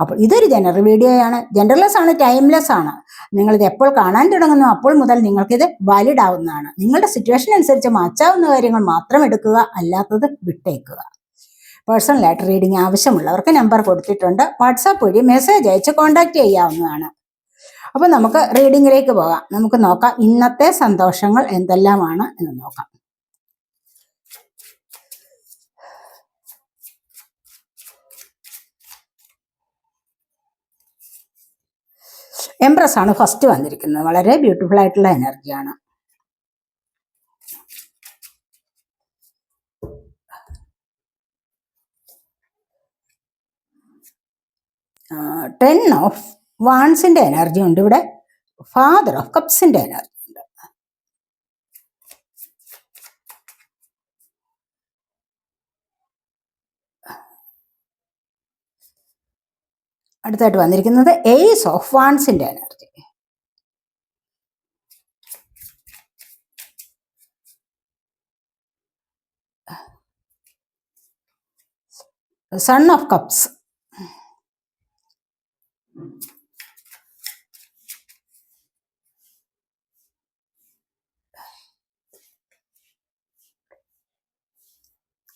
അപ്പോൾ ഇതൊരു ജനറൽ വീഡിയോയാണ് ജെൻഡർലെസ് ആണ് ടൈംലെസ് ആണ്. നിങ്ങളിത് എപ്പോൾ കാണാൻ തുടങ്ങുന്നു അപ്പോൾ മുതൽ നിങ്ങൾക്കിത് വാലിഡ് ആവുന്നതാണ്. നിങ്ങളുടെ സിറ്റുവേഷൻ അനുസരിച്ച് മാറ്റാവുന്ന കാര്യങ്ങൾ മാത്രം എടുക്കുക അല്ലാത്തത് വിട്ടേക്കുക. പേഴ്സണൽ പേഴ്സണലായിട്ട് റീഡിംഗ് ആവശ്യമുള്ളവർക്ക് നമ്പർ കൊടുത്തിട്ടുണ്ട്. വാട്സാപ്പ് വഴി മെസ്സേജ് അയച്ച് കോൺടാക്ട് ചെയ്യാവുന്നതാണ്. അപ്പോൾ നമുക്ക് റീഡിങ്ങിലേക്ക് പോകാം. നമുക്ക് നോക്കാം ഇന്നത്തെ സന്തോഷങ്ങൾ എന്തെല്ലാമാണ് എന്ന് നോക്കാം. എംപ്രസ് ആണ് ഫസ്റ്റ് വന്നിരിക്കുന്നത്. വളരെ ബ്യൂട്ടിഫുൾ ആയിട്ടുള്ള എനർജിയാണ് ടെൻ ഓഫ് വാൺസിന്റെ എനർജി ഉണ്ട് ഇവിടെ. ഫാദർ ഓഫ് കപ്സിന്റെ എനർജി ഉണ്ട് അടുത്തായിട്ട് വന്നിരിക്കുന്നത് ace of വാൺസിന്റെ energy son of cups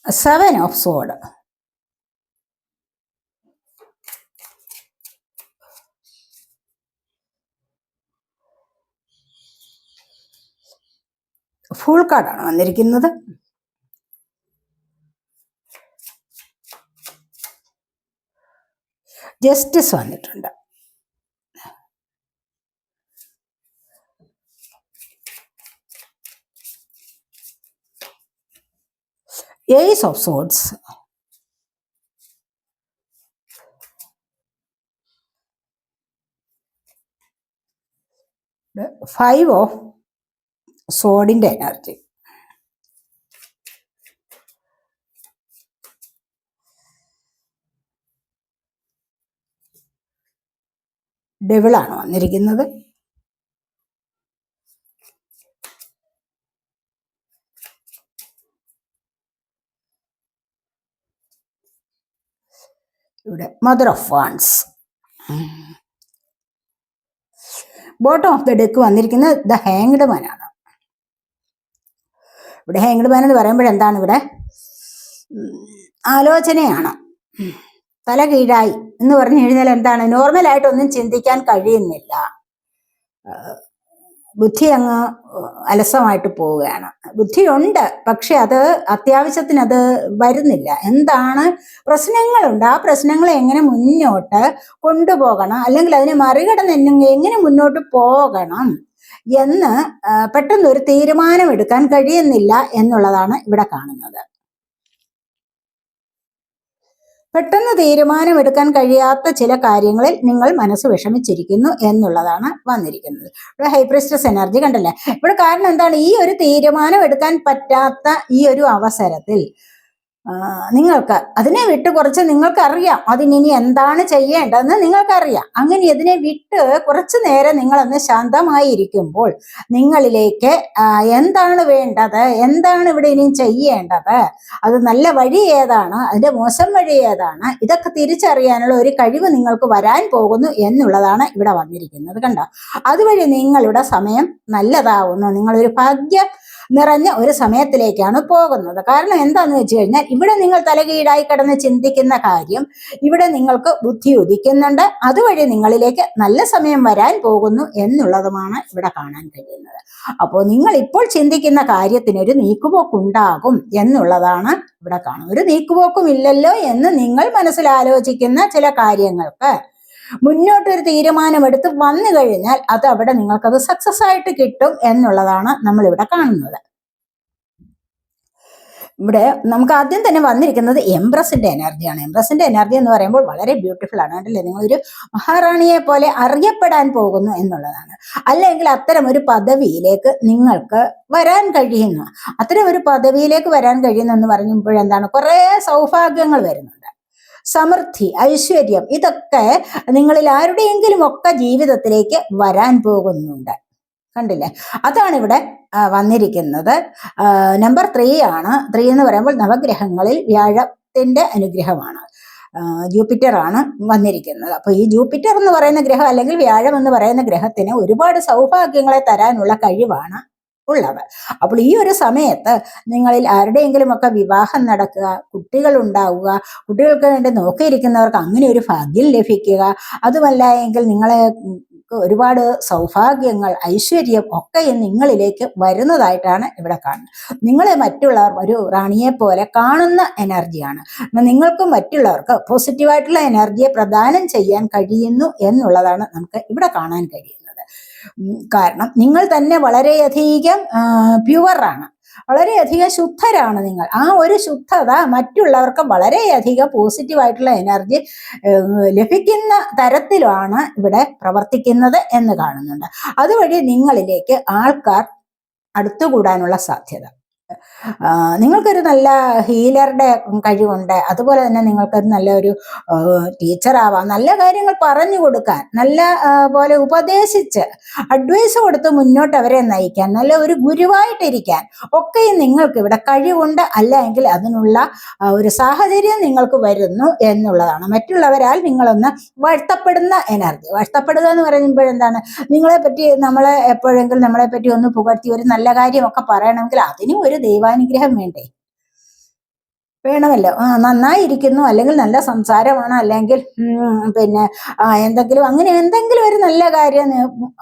seven of sword full കാർഡാണ് വന്നിരിക്കുന്നത്. ജസ്റ്റിസ് വന്നിട്ടുണ്ട്. Ace of swords five of സോഡിന്റെ energy. ഡെവിളാണ് വന്നിരിക്കുന്നത്. ഇവിടെ mother of wands bottom of the deck വന്നിരിക്കുന്നത് ദ ഹാങ്ഡ് മനാണ് ഇവിടെ ഹാങ്ഡ് മാൻ എന്ന് പറയുമ്പോൾ എന്താണ് ഇവിടെ? ആലോചനയാണ്. തല കീഴായി എന്ന് പറഞ്ഞു കഴിഞ്ഞാൽ എന്താണ്? നോർമലായിട്ടൊന്നും ചിന്തിക്കാൻ കഴിയുന്നില്ല. ബുദ്ധി അങ്ങ് അലസമായിട്ട് പോവുകയാണ്. ബുദ്ധിയുണ്ട് പക്ഷെ അത് അത്യാവശ്യത്തിന് അത് വരുന്നില്ല. എന്താണ്? പ്രശ്നങ്ങളുണ്ട്. ആ പ്രശ്നങ്ങളെ എങ്ങനെ മുന്നോട്ട് കൊണ്ടുപോകണം? അല്ലെങ്കിൽ അതിനെ മറികടന്ന് എങ്ങനെ മുന്നോട്ട് പോകണം? എന്ന് പെട്ടെന്ന് ഒരു തീരുമാനം എടുക്കാൻ കഴിയുന്നില്ല എന്നുള്ളതാണ് ഇവിടെ കാണുന്നത്. പെട്ടെന്ന് തീരുമാനം എടുക്കാൻ കഴിയാത്ത ചില കാര്യങ്ങളിൽ നിങ്ങൾ മനസ്സ് വിഷമിച്ചിരിക്കുന്നു എന്നുള്ളതാണ് വന്നിരിക്കുന്നത്. ഇവിടെ ഹൈപ്രിസ്റ്റസ് എനർജി കണ്ടല്ലേ? ഇവിടെ കാരണം എന്താണ്? ഈ ഒരു തീരുമാനം എടുക്കാൻ പറ്റാത്ത ഈ ഒരു അവസരത്തിൽ നിങ്ങൾക്ക് അതിനെ വിട്ട് കുറച്ച് നിങ്ങൾക്കറിയാം. അതിനി എന്താണ് ചെയ്യേണ്ടതെന്ന് നിങ്ങൾക്കറിയാം. അങ്ങനെ ഇതിനെ വിട്ട് കുറച്ചു നേരം നിങ്ങളൊന്ന് ശാന്തമായിരിക്കുമ്പോൾ നിങ്ങളിലേക്ക് എന്താണ് വേണ്ടത്? എന്താണ് ഇവിടെ ഇനി ചെയ്യേണ്ടത്? അത് നല്ല വഴി ഏതാണ്? അതിന്റെ മോശം വഴി ഏതാണ്? ഇതൊക്കെ തിരിച്ചറിയാനുള്ള ഒരു കഴിവ് നിങ്ങൾക്ക് വരാൻ പോകുന്നു എന്നുള്ളതാണ് ഇവിടെ വന്നിരിക്കുന്നത് കണ്ടോ. അതുവഴി നിങ്ങളുടെ സമയം നല്ലതാവുന്നു. നിങ്ങളൊരു ഭാഗ്യ നിറഞ്ഞ ഒരു സമയത്തിലേക്കാണ് പോകുന്നത്. കാരണം എന്താന്ന് വെച്ച് കഴിഞ്ഞാൽ ഇവിടെ നിങ്ങൾ തലകീഴായി കിടന്ന് ചിന്തിക്കുന്ന കാര്യം ഇവിടെ നിങ്ങൾക്ക് ബുദ്ധി ഉദിക്കുന്നുണ്ട്. അതുവഴി നിങ്ങളിലേക്ക് നല്ല സമയം വരാൻ പോകുന്നു എന്നുള്ളതുമാണ് ഇവിടെ കാണാൻ കഴിയുന്നത്. അപ്പോൾ നിങ്ങൾ ഇപ്പോൾ ചിന്തിക്കുന്ന കാര്യത്തിനൊരു നീക്കുപോക്കുണ്ടാകും എന്നുള്ളതാണ് ഇവിടെ കാണുന്നത്. ഒരു നീക്കുപോക്കും ഇല്ലല്ലോ എന്ന് നിങ്ങൾ മനസ്സിലാലോചിക്കുന്ന ചില കാര്യങ്ങൾക്ക് മുന്നോട്ടൊരു തീരുമാനമെടുത്ത് വന്നു കഴിഞ്ഞാൽ അത് അവിടെ നിങ്ങൾക്കത് സക്സസ് ആയിട്ട് കിട്ടും എന്നുള്ളതാണ് നമ്മൾ ഇവിടെ കാണുന്നത്. ഇവിടെ നമുക്ക് ആദ്യം തന്നെ വന്നിരിക്കുന്നത് എംബ്രസിന്റെ എനർജിയാണ് എംബ്രസിന്റെ എനർജി എന്ന് പറയുമ്പോൾ വളരെ ബ്യൂട്ടിഫുൾ ആണ് അല്ലേ നിങ്ങൾ ഒരു മഹാറാണിയെ പോലെ അറിയപ്പെടാൻ പോകുന്നു എന്നുള്ളതാണ്. അല്ലെങ്കിൽ അത്തരം ഒരു പദവിയിലേക്ക് നിങ്ങൾക്ക് വരാൻ കഴിയുന്നു. അത്തരം ഒരു പദവിയിലേക്ക് വരാൻ കഴിയുന്നു എന്ന് പറയുമ്പോൾ എന്താണ്? കുറേ സൗഭാഗ്യങ്ങൾ വരുന്നുണ്ട്. സമൃദ്ധി ഐശ്വര്യം ഇതൊക്കെ നിങ്ങളിൽ ആരുടെയെങ്കിലും ഒക്കെ ജീവിതത്തിലേക്ക് വരാൻ പോകുന്നുണ്ട്. കണ്ടില്ലേ? അതാണ് ഇവിടെ വന്നിരിക്കുന്നത്. നമ്പർ ത്രീ ആണ്. ത്രീ എന്ന് പറയുമ്പോൾ നവഗ്രഹങ്ങളിൽ വ്യാഴത്തിന്റെ അനുഗ്രഹമാണ്. ജൂപ്പിറ്റർ ആണ് വന്നിരിക്കുന്നത്. അപ്പൊ ഈ ജൂപ്പിറ്റർ എന്ന് പറയുന്ന ഗ്രഹം അല്ലെങ്കിൽ വ്യാഴം എന്ന് പറയുന്ന ഗ്രഹത്തിന് ഒരുപാട് സൗഭാഗ്യങ്ങളെ തരാനുള്ള കഴിവാണ് ഉള്ളത് അപ്പോൾ ഈ ഒരു സമയത്ത് നിങ്ങളിൽ ആരുടെയെങ്കിലും ഒക്കെ വിവാഹം നടക്കുക കുട്ടികൾ ഉണ്ടാവുക കുട്ടികൾക്ക് വേണ്ടി നോക്കിയിരിക്കുന്നവർക്ക് അങ്ങനെ ഒരു ഭാഗ്യം ലഭിക്കുക അതുമല്ല എങ്കിൽ നിങ്ങളെ ഒരുപാട് സൗഭാഗ്യങ്ങൾ ഐശ്വര്യം ഒക്കെ നിങ്ങളിലേക്ക് വരുന്നതായിട്ടാണ് ഇവിടെ കാണുന്നത്. നിങ്ങളെ മറ്റുള്ളവർ ഒരു റാണിയെ പോലെ കാണുന്ന എനർജിയാണ്. നിങ്ങൾക്കും മറ്റുള്ളവർക്ക് പോസിറ്റീവായിട്ടുള്ള എനർജിയെ പ്രദാനം ചെയ്യാൻ കഴിയുന്നു എന്നുള്ളതാണ് നമുക്ക് ഇവിടെ കാണാൻ കഴിയുന്നത്. കാരണം നിങ്ങൾ തന്നെ വളരെയധികം പ്യുവറാണ്. വളരെയധികം ശുദ്ധരാണ് നിങ്ങൾ. ആ ഒരു ശുദ്ധത മറ്റുള്ളവർക്ക് വളരെയധികം പോസിറ്റീവായിട്ടുള്ള എനർജി ലഭിക്കുന്ന തരത്തിലാണ് ഇവിടെ പ്രവർത്തിക്കുന്നത് എന്ന് കാണുന്നുണ്ട്. അതുവഴി നിങ്ങളിലേക്ക് ആൾക്കാർ അടുത്തുകൂടാനുള്ള സാധ്യത. നിങ്ങൾക്കൊരു നല്ല ഹീലറുടെ കഴിവുണ്ട്. അതുപോലെ തന്നെ നിങ്ങൾക്കൊരു നല്ലൊരു ടീച്ചറാവാം. നല്ല കാര്യങ്ങൾ പറഞ്ഞു കൊടുക്കാൻ നല്ല പോലെ ഉപദേശിച്ച് അഡ്വൈസ് കൊടുത്ത് മുന്നോട്ട് അവരെ നയിക്കാൻ നല്ല ഒരു ഗുരുവായിട്ടിരിക്കാൻ ഒക്കെയും നിങ്ങൾക്ക് ഇവിടെ കഴിവുണ്ട്. അല്ല എങ്കിൽ അതിനുള്ള ഒരു സാഹചര്യം നിങ്ങൾക്ക് വരുന്നു എന്നുള്ളതാണ്. മറ്റുള്ളവരാൽ നിങ്ങളൊന്ന് വാഴ്ത്തപ്പെടുന്ന എനർജി വാഴ്ത്തപ്പെടുക എന്ന് പറയുമ്പോഴെന്താണ് നിങ്ങളെ പറ്റി നമ്മളെ എപ്പോഴെങ്കിലും നമ്മളെ പറ്റി ഒന്ന് പുകഴ്ത്തി ഒരു നല്ല കാര്യമൊക്കെ പറയണമെങ്കിൽ അതിനും ഒരു ദൈവാനുഗ്രഹം വേണ്ടേ? വേണമല്ലോ. ആ നന്നായിരിക്കുന്നു. അല്ലെങ്കിൽ നല്ല സംസാരമാണ്. അല്ലെങ്കിൽ പിന്നെ എന്തെങ്കിലും അങ്ങനെ എന്തെങ്കിലും ഒരു നല്ല കാര്യം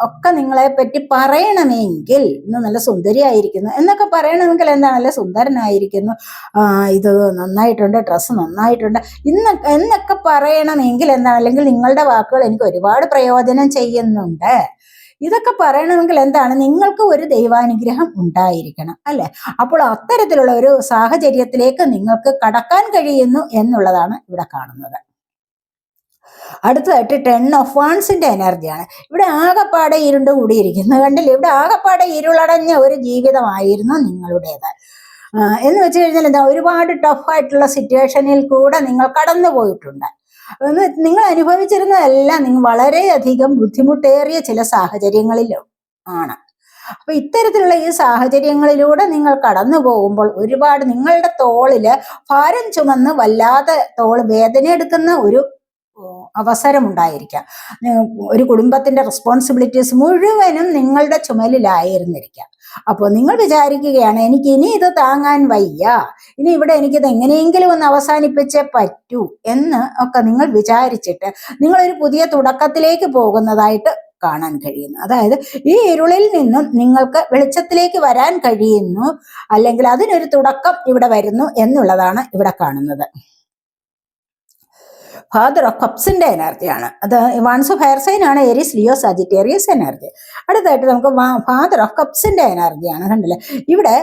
ഒക്കെ നിങ്ങളെ പറ്റി പറയണമെങ്കിൽ ഇന്ന് നല്ല സുന്ദരിയായിരിക്കുന്നു. എന്നൊക്കെ പറയണമെങ്കിൽ എന്താണ്? നല്ല സുന്ദരനായിരിക്കുന്നു. ഇത് നന്നായിട്ടുണ്ട്. ഡ്രസ്സ് നന്നായിട്ടുണ്ട്. ഇന്ന് എന്നൊക്കെ പറയണമെങ്കിൽ എന്താണ്? അല്ലെങ്കിൽ നിങ്ങളുടെ വാക്കുകൾ എനിക്ക് ഒരുപാട് പ്രയോജനം ചെയ്യുന്നുണ്ട്. ഇതൊക്കെ പറയണമെങ്കിൽ എന്താണ്? നിങ്ങൾക്ക് ഒരു ദൈവാനുഗ്രഹം ഉണ്ടായിരിക്കണം അല്ലെ? അപ്പോൾ അത്തരത്തിലുള്ള ഒരു സാഹചര്യത്തിലേക്ക് നിങ്ങൾക്ക് കടക്കാൻ കഴിയുന്നു എന്നുള്ളതാണ് ഇവിടെ കാണുന്നത്. അടുത്തതായിട്ട് ടെൻ ഓഫ് വാൺസിന്റെ എനർജിയാണ്. ഇവിടെ ആകപ്പാടെ ഇരുണ്ട് കൂടിയിരിക്കുന്നത് കണ്ടില്ലേ? ഇവിടെ ആകപ്പാടെ ഇരുളടഞ്ഞ ഒരു ജീവിതമായിരുന്നു നിങ്ങളുടേത്. എന്ന് വെച്ച് കഴിഞ്ഞാൽ എന്താ? ഒരുപാട് ടഫായിട്ടുള്ള സിറ്റുവേഷനിൽ കൂടെ നിങ്ങൾ കടന്നു പോയിട്ടുണ്ട് നിങ്ങൾ അനുഭവിച്ചിരുന്നതെല്ലാം നിങ്ങൾ വളരെയധികം ബുദ്ധിമുട്ടേറിയ ചില സാഹചര്യങ്ങളിലും ആണ്. അപ്പൊ ഇത്തരത്തിലുള്ള ഈ സാഹചര്യങ്ങളിലൂടെ നിങ്ങൾ കടന്നു പോകുമ്പോൾ ഒരുപാട് നിങ്ങളുടെ തോളിൽ ഭാരം ചുമന്ന് വല്ലാതെ തോൾ വേദന എടുക്കുന്ന ഒരു ഉം, അവസരം ഉണ്ടായിരിക്കാം ഒരു കുടുംബത്തിന്റെ റെസ്പോൺസിബിലിറ്റീസ് മുഴുവനും നിങ്ങളുടെ ചുമലിലായിരുന്നിരിക്കാം. അപ്പോൾ നിങ്ങൾ വിചാരിക്കുകയാണ് എനിക്ക് ഇനി ഇത് താങ്ങാൻ വയ്യ. ഇനി ഇവിടെ എനിക്കിത് എങ്ങനെയെങ്കിലും ഒന്ന് അവസാനിപ്പിച്ചേ പറ്റൂ എന്ന് ഒക്കെ നിങ്ങൾ വിചാരിച്ചിട്ട് നിങ്ങളൊരു പുതിയ തുടക്കത്തിലേക്ക് പോകുന്നതായിട്ട് കാണാൻ കഴിയുന്നു. അതായത് ഈ ഇരുളിൽ നിന്നും നിങ്ങൾക്ക് വെളിച്ചത്തിലേക്ക് വരാൻ കഴിയുന്നു അല്ലെങ്കിൽ അതിനൊരു തുടക്കം ഇവിടെ വരുന്നു എന്നുള്ളതാണ് ഇവിടെ കാണുന്നത്. ഫാദർ ഓഫ് കപ്സിന്റെ എനർജിയാണ്. അത് വൺസ് ഓഫ് ഹെയർ സൈൻ ആണ് എരിസ് ലിയോ സജിറ്റേറിയസ് എനർജി. അടുത്തായിട്ട് നമുക്ക് ഫാദർ ഓഫ് കപ്സിന്റെ എനർജിയാണ് കണ്ടില്ലേ? ഇവിടെ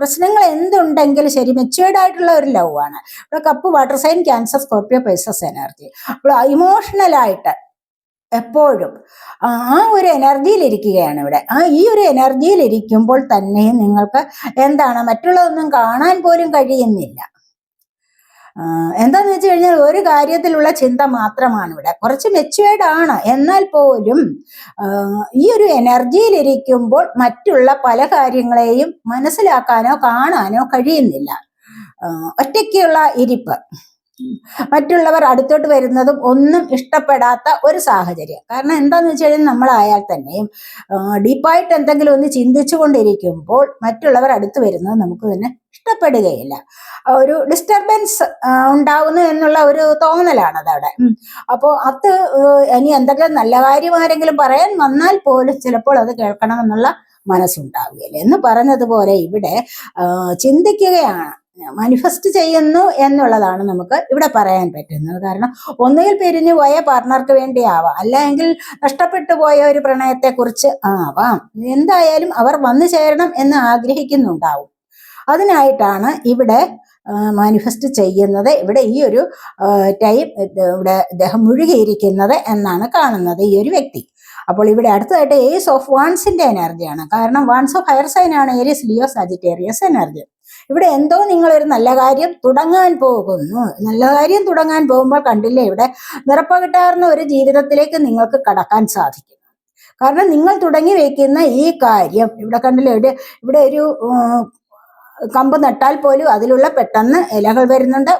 പ്രശ്നങ്ങൾ എന്തുണ്ടെങ്കിലും ശരി മെച്ചുവേർഡ് ആയിട്ടുള്ള ഒരു ലവ് ആണ്. ഇവിടെ cup water sign Cancer Scorpio Pisces energy. അപ്പോൾ ഇമോഷണൽ ആയിട്ട് എപ്പോഴും ആ ഒരു എനർജിയിൽ ഇരിക്കുകയാണ് ഇവിടെ. ആ ഈ ഒരു എനർജിയിൽ ഇരിക്കുമ്പോൾ തന്നെ നിങ്ങൾക്ക് എന്താണ് മറ്റുള്ളതൊന്നും കാണാൻ പോലും കഴിയുന്നില്ല. എന്താന്ന് വെച്ച് കഴിഞ്ഞാൽ ഒരു കാര്യത്തിലുള്ള ചിന്ത മാത്രമാണ് ഇവിടെ കുറച്ച് മെച്ചുവേർഡ് ആണ്. എന്നാൽ പോലും ഈ ഒരു എനർജിയിലിരിക്കുമ്പോൾ മറ്റുള്ള പല കാര്യങ്ങളെയും മനസ്സിലാക്കാനോ കാണാനോ കഴിയുന്നില്ല. ഒറ്റയ്ക്കുള്ള ഇരിപ്പ്. മറ്റുള്ളവർ അടുത്തോട്ട് വരുന്നതും ഒന്നും ഇഷ്ടപ്പെടാത്ത ഒരു സാഹചര്യം. കാരണം എന്താന്ന് വെച്ച് കഴിഞ്ഞാൽ നമ്മളായാൽ തന്നെയും ഡീപ്പായിട്ട് എന്തെങ്കിലും ഒന്ന് ചിന്തിച്ചു കൊണ്ടിരിക്കുമ്പോൾ മറ്റുള്ളവർ അടുത്ത് വരുന്നത് നമുക്ക് തന്നെ ഇഷ്ടപ്പെടുകയില്ല. ഒരു ഡിസ്റ്റർബൻസ് ഉണ്ടാവുന്നു എന്നുള്ള ഒരു തോന്നലാണ് അതവിടെ. അപ്പോൾ അത് ഇനി എന്തെങ്കിലും നല്ല കാര്യം ആരെങ്കിലും പറയാൻ വന്നാൽ പോലും ചിലപ്പോൾ അത് കേൾക്കണമെന്നുള്ള മനസ്സുണ്ടാവുകയില്ല. എന്ന് പറഞ്ഞതുപോലെ ഇവിടെ ചിന്തിക്കുകയാണ്. മാനിഫെസ്റ്റ് ചെയ്യുന്നു എന്നുള്ളതാണ് നമുക്ക് ഇവിടെ പറയാൻ പറ്റുന്നത്. കാരണം ഒന്നുകിൽ പിരിഞ്ഞു പോയ പാർട്ണർക്ക് വേണ്ടിയാവാം അല്ലെങ്കിൽ നഷ്ടപ്പെട്ടു പോയ ഒരു പ്രണയത്തെക്കുറിച്ച് ആവാം. എന്തായാലും അവർ വന്നു ചേരണം എന്ന് ആഗ്രഹിക്കുന്നുണ്ടാവും. അതിനായിട്ടാണ് ഇവിടെ മാനിഫെസ്റ്റ് ചെയ്യുന്നത്. ഇവിടെ ഈ ഒരു ടൈം ഇവിടെ ഇദ്ദേഹം മുഴുകിയിരിക്കുന്നത് എന്നാണ് കാണുന്നത് ഈ ഒരു വ്യക്തി. അപ്പോൾ ഇവിടെ അടുത്തതായിട്ട് ഏസ് ഓഫ് വാൺസിന്റെ എനർജിയാണ് കാരണം വാൺസ് ഓഫ് ഹയർ സൈൻ ആണ് ഏരിയസ് ലിയോ സാജിറ്റേറിയസ് എനർജി ഇവിടെ എന്തോ നിങ്ങളൊരു നല്ല കാര്യം തുടങ്ങാൻ പോകുന്നു. നല്ല കാര്യം തുടങ്ങാൻ പോകുമ്പോൾ കണ്ടില്ലേ ഇവിടെ നിറപ്പകിട്ടാർന്ന ഒരു ജീവിതത്തിലേക്ക് നിങ്ങൾക്ക് കടക്കാൻ സാധിക്കും കാരണം നിങ്ങൾ തുടങ്ങി വെക്കുന്ന ഈ കാര്യം ഇവിടെ കണ്ടില്ലേ ഇവിടെ ഇവിടെ ഒരു കമ്പ് നട്ടാൽ പോലും അതിലുള്ള പെട്ടെന്ന് ഇലകൾ വരുന്നുണ്ട്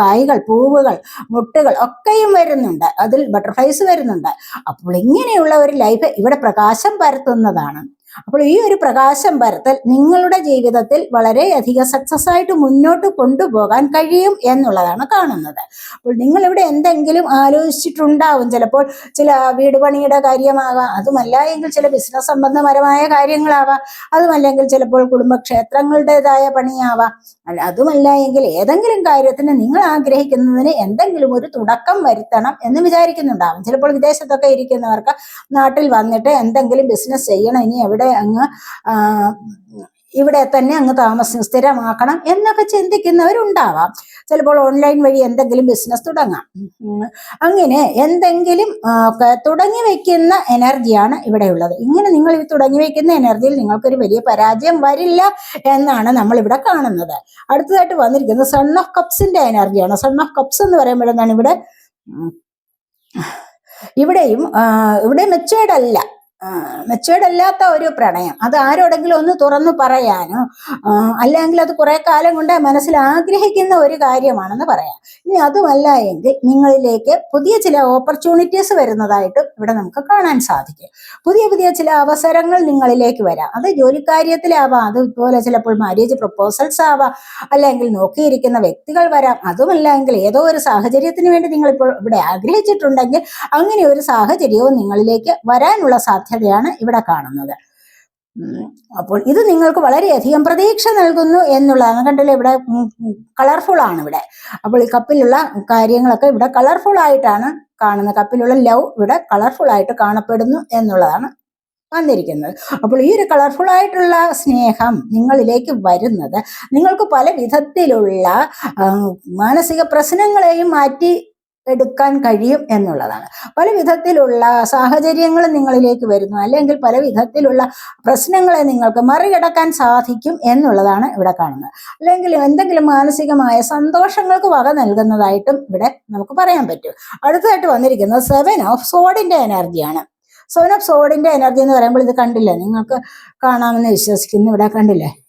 കായ്കൾ പൂവുകൾ മുട്ടുകൾ ഒക്കെയും വരുന്നുണ്ട് അതിൽ ബട്ടർഫ്ലൈസ് വരുന്നുണ്ട്. അപ്പോൾ ഇങ്ങനെയുള്ള ഒരു ലൈഫ് ഇവിടെ പ്രകാശം പരത്തുന്നതാണ്. അപ്പോൾ ഈ ഒരു പ്രകാശം പരത്തൽ നിങ്ങളുടെ ജീവിതത്തിൽ വളരെയധികം സക്സസ് ആയിട്ട് മുന്നോട്ട് കൊണ്ടുപോകാൻ കഴിയും എന്നുള്ളതാണ് കാണുന്നത്. അപ്പോൾ നിങ്ങൾ ഇവിടെ എന്തെങ്കിലും ആലോചിച്ചിട്ടുണ്ടാവും. ചിലപ്പോൾ ചില വീട് പണിയുടെ കാര്യമാകാം അതുമല്ല എങ്കിൽ ചില ബിസിനസ് സംബന്ധപരമായ കാര്യങ്ങളാവാം അതുമല്ലെങ്കിൽ ചിലപ്പോൾ കുടുംബക്ഷേത്രങ്ങളുടേതായ പണിയാവാം. അതുമല്ല എങ്കിൽ ഏതെങ്കിലും കാര്യത്തിന് നിങ്ങൾ ആഗ്രഹിക്കുന്നതിന് എന്തെങ്കിലും ഒരു തുടക്കം വരുത്തണം എന്ന് വിചാരിക്കുന്നുണ്ടാവും. ചിലപ്പോൾ വിദേശത്തൊക്കെ ഇരിക്കുന്നവർക്ക് നാട്ടിൽ വന്നിട്ട് എന്തെങ്കിലും ബിസിനസ് ചെയ്യണം ഇനി എവിടെ അങ്ങ് ആ, ഇവിടെ തന്നെ അങ്ങ് താമസം സ്ഥിരമാക്കണം എന്നൊക്കെ ചിന്തിക്കുന്നവരുണ്ടാവാം. ചിലപ്പോൾ ഓൺലൈൻ വഴി എന്തെങ്കിലും ബിസിനസ് തുടങ്ങാം. അങ്ങനെ എന്തെങ്കിലും തുടങ്ങി വെക്കുന്ന എനർജിയാണ് ഇവിടെ ഉള്ളത്. ഇങ്ങനെ നിങ്ങൾ ഈ തുടങ്ങി വെക്കുന്ന എനർജിയിൽ നിങ്ങൾക്കൊരു വലിയ പരാജയം വരില്ല എന്നാണ് നമ്മൾ ഇവിടെ കാണുന്നത്. അടുത്തതായിട്ട് വന്നിരിക്കുന്നത് സൺ ഓഫ് കപ്സിന്റെ എനർജിയാണ് സൺ ഓഫ് കപ്സ് എന്ന് പറയുമ്പോഴെന്നാണ് ഇവിടെ? ഇവിടെയും ഇവിടെ മെച്ചേർഡ് അല്ല. മെച്ചേർഡ് അല്ലാത്ത ഒരു പ്രണയം. അത് ആരോടെങ്കിലും ഒന്ന് തുറന്നു പറയാനോ അല്ലെങ്കിൽ അത് കുറെ കാലം കൊണ്ട് മനസ്സിൽ ആഗ്രഹിക്കുന്ന ഒരു കാര്യമാണെന്ന് പറയാം. ഇനി അതുമല്ല എങ്കിൽ നിങ്ങളിലേക്ക് പുതിയ ചില ഓപ്പർച്യൂണിറ്റീസ് വരുന്നതായിട്ട് ഇവിടെ നമുക്ക് കാണാൻ സാധിക്കും. പുതിയ പുതിയ ചില അവസരങ്ങൾ നിങ്ങളിലേക്ക് വരാം. അത് ജോലിക്കാര്യത്തിലാവാം അതുപോലെ ചിലപ്പോൾ മാരേജ് പ്രപ്പോസൽസ് ആവാം അല്ലെങ്കിൽ നോക്കിയിരിക്കുന്ന വ്യക്തികൾ വരാം. അതുമല്ല എങ്കിൽ ഏതോ ഒരു സാഹചര്യത്തിന് വേണ്ടി നിങ്ങളിപ്പോൾ ഇവിടെ ആഗ്രഹിച്ചിട്ടുണ്ടെങ്കിൽ അങ്ങനെ ഒരു സാഹചര്യവും നിങ്ങളിലേക്ക് വരാനുള്ള സാധ്യതയാണ് ഇവിടെ കാണുന്നത്. അപ്പോൾ ഇത് നിങ്ങൾക്ക് വളരെയധികം പ്രതീക്ഷ നൽകുന്നു എന്നുള്ളതാണ്. കണ്ടില്ലേ ഇവിടെ കളർഫുൾ ആണ് ഇവിടെ. അപ്പോൾ ഈ കപ്പിലുള്ള കാര്യങ്ങളൊക്കെ ഇവിടെ കളർഫുൾ ആയിട്ടാണ് കാണുന്നത്. കപ്പിലുള്ള ലവ് ഇവിടെ കളർഫുൾ ആയിട്ട് കാണപ്പെടുന്നു എന്നുള്ളതാണ് വന്നിരിക്കുന്നത്. അപ്പോൾ ഈ ഒരു കളർഫുൾ ആയിട്ടുള്ള സ്നേഹം നിങ്ങളിലേക്ക് വരുന്നത് നിങ്ങൾക്ക് പല വിധത്തിലുള്ള മാനസിക പ്രശ്നങ്ങളെയും മാറ്റി എടുക്കാൻ കഴിയും എന്നുള്ളതാണ്. പല വിധത്തിലുള്ള സാഹചര്യങ്ങൾ നിങ്ങളിലേക്ക് വരുന്നു. അല്ലെങ്കിൽ പല വിധത്തിലുള്ള പ്രശ്നങ്ങളെ നിങ്ങൾക്ക് മറികടക്കാൻ സാധിക്കും എന്നുള്ളതാണ് ഇവിടെ കാണുന്നത്. അല്ലെങ്കിൽ എന്തെങ്കിലും മാനസികമായ സന്തോഷങ്ങൾക്ക് വക നൽകുന്നതായിട്ടും ഇവിടെ നമുക്ക് പറയാൻ പറ്റും. അടുത്തതായിട്ട് വന്നിരിക്കുന്നത് സെവൻ ഓഫ് സോഡിന്റെ എനർജിയാണ് സെവൻ ഓഫ് സോഡിന്റെ എനർജി എന്ന് പറയുമ്പോൾ ഇത് കണ്ടില്ലേ? നിങ്ങൾക്ക് കാണാമെന്ന് വിശ്വസിക്കുന്നു. ഇവിടെ കണ്ടില്ലേ?